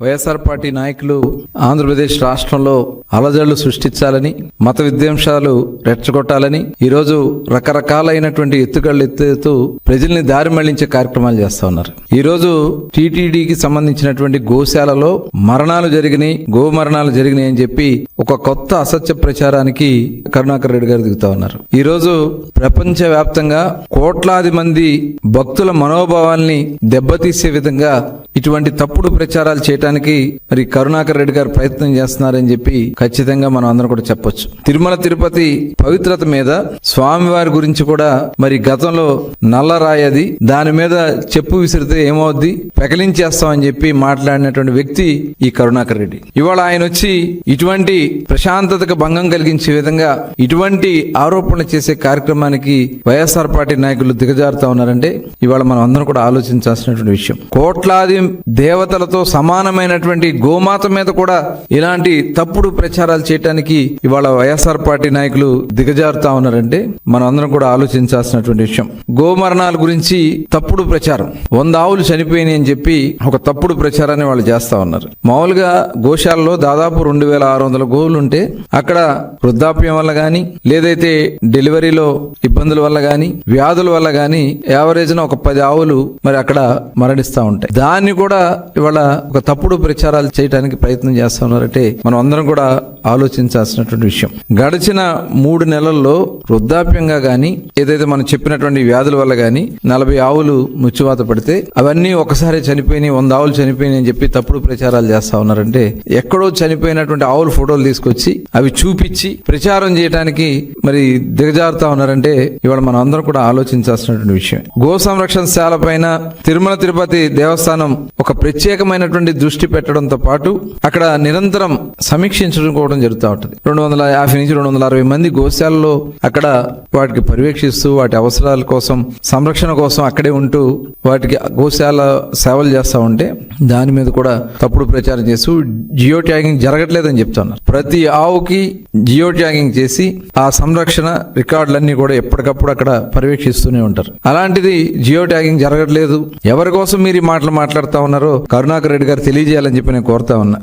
YSR party నాయకులు ఆంధ్రప్రదేశ్ రాష్ట్రంలో అలజడులు సృష్టించాలని మత విద్వేషాలు రెచ్చగొట్టాలని ఈరోజు రకరకాలైనటువంటి ఎత్తుగళ్ళు ఎత్తేతూ ప్రజల్ని దారి మళ్ళించే కార్యక్రమాలు చేస్తా ఉన్నారు. ఈరోజు టీటీడీకి సంబంధించినటువంటి గోశాలలో మరణాలు జరిగినాయి గో మరణాలు జరిగినాయి అని చెప్పి ఒక కొత్త అసత్య ప్రచారానికి కరుణాకర్ రెడ్డి గారు దిగుతా ఉన్నారు. ఈరోజు ప్రపంచ వ్యాప్తంగా కోట్లాది మంది భక్తుల మనోభావాల్ని దెబ్బతీసే విధంగా ఇటువంటి తప్పుడు ప్రచారాలు చేయటానికి మరి కరుణాకర్ రెడ్డి గారు ప్రయత్నం చేస్తున్నారని చెప్పి ఖచ్చితంగా మనం అందరం కూడా చెప్పొచ్చు. తిరుమల తిరుపతి పవిత్రత మీద స్వామివారి గురించి కూడా మరి గతంలో నల్లరాయది దాని మీద చెప్పు విసిరితే ఏమవుద్ది? పెకలించేస్తామని చెప్పి మాట్లాడినటువంటి వ్యక్తి ఈ కరుణాకర్ రెడ్డి. ఇవాళ ఆయన వచ్చి ఇటువంటి ప్రశాంతతకు భంగం కలిగించే విధంగా ఇటువంటి ఆరోపణలు చేసే కార్యక్రమానికి వైఎస్ఆర్ పార్టీ నాయకులు దిగజారుతా ఉన్నారంటే ఇవాళ మనం అందరం కూడా ఆలోచించాల్సినటువంటి విషయం. కోట్లాది దేవతలతో సమానం సమానమైనటువంటి గోమాత మీద కూడా ఇలాంటి తప్పుడు ప్రచారాలు చేయడానికి ఇవాళ వైఎస్ఆర్ పార్టీ నాయకులు దిగజారుతా ఉన్నారంటే మనం అందరం కూడా ఆలోచించాల్సినటువంటి విషయం. గోమరణాల గురించి తప్పుడు ప్రచారం. వంద ఆవులు చనిపోయినాయి అని చెప్పి ఒక తప్పుడు ప్రచారాన్ని వాళ్ళు చేస్తా ఉన్నారు. మామూలుగా గోశాలలో దాదాపు రెండు వేల ఆరు వందల గోవులు ఉంటే అక్కడ వృద్ధాప్యం వల్ల గాని లేదైతే డెలివరీలో ఇబ్బందుల వల్ల గాని వ్యాధుల వల్ల గాని యావరేజ్ ఒక పది ఆవులు మరి అక్కడ మరణిస్తూ ఉంటాయి. దాన్ని కూడా ఇవాళ ఒక తప్పుడు ప్రచారాలు చేయడానికి ప్రయత్నం చేస్తున్నారంటే మనం అందరం కూడా ఆలోచించాల్సినటువంటి విషయం. గడిచిన మూడు నెలల్లో వృద్ధాప్యంగా కానీ ఏదైతే మనం చెప్పినటువంటి వ్యాధుల వల్ల కానీ నలభై ఆవులు ముచ్చువాత పడితే అవన్నీ ఒకసారి చనిపోయినాయి వంద ఆవులు చనిపోయినాయి అని చెప్పి తప్పుడు ప్రచారాలు చేస్తా ఉన్నారంటే ఎక్కడో చనిపోయినటువంటి ఆవుల ఫోటోలు తీసుకొచ్చి అవి చూపించి ప్రచారం చేయడానికి మరి దిగజారుతా ఉన్నారంటే ఇవాళ మనం అందరం కూడా ఆలోచించాల్సినటువంటి విషయం. గో సంరక్షణ శాల పైన తిరుమల తిరుపతి దేవస్థానం ఒక ప్రత్యేకమైనటువంటి దృష్టి పెట్టడంతో పాటు అక్కడ నిరంతరం సమీక్షించడం కూడా రావడం జరుగుతూ ఉంటుంది. రెండు వందల యాభై నుంచి రెండు వందల అరవై మంది గోశాలలో అక్కడ వాటికి పర్యవేక్షిస్తూ వాటి అవసరాల కోసం సంరక్షణ కోసం అక్కడే ఉంటూ వాటికి గోశాల సేవలు చేస్తూ ఉంటే దాని మీద కూడా తప్పుడు ప్రచారం చేస్తూ జియో ట్యాగింగ్ జరగట్లేదని చెప్తున్నారు. ప్రతి ఆవుకి జియో ట్యాగింగ్ చేసి ఆ సంరక్షణ రికార్డులన్నీ కూడా ఎప్పటికప్పుడు అక్కడ పర్యవేక్షిస్తూనే ఉంటారు. అలాంటిది జియో ట్యాగింగ్ జరగట్లేదు. ఎవరి కోసం మీరు ఈ మాటలు మాట్లాడుతా ఉన్నారో కరుణాకర్ రెడ్డి గారు తెలియజేయాలని చెప్పి నేను కోరుతా ఉన్నా.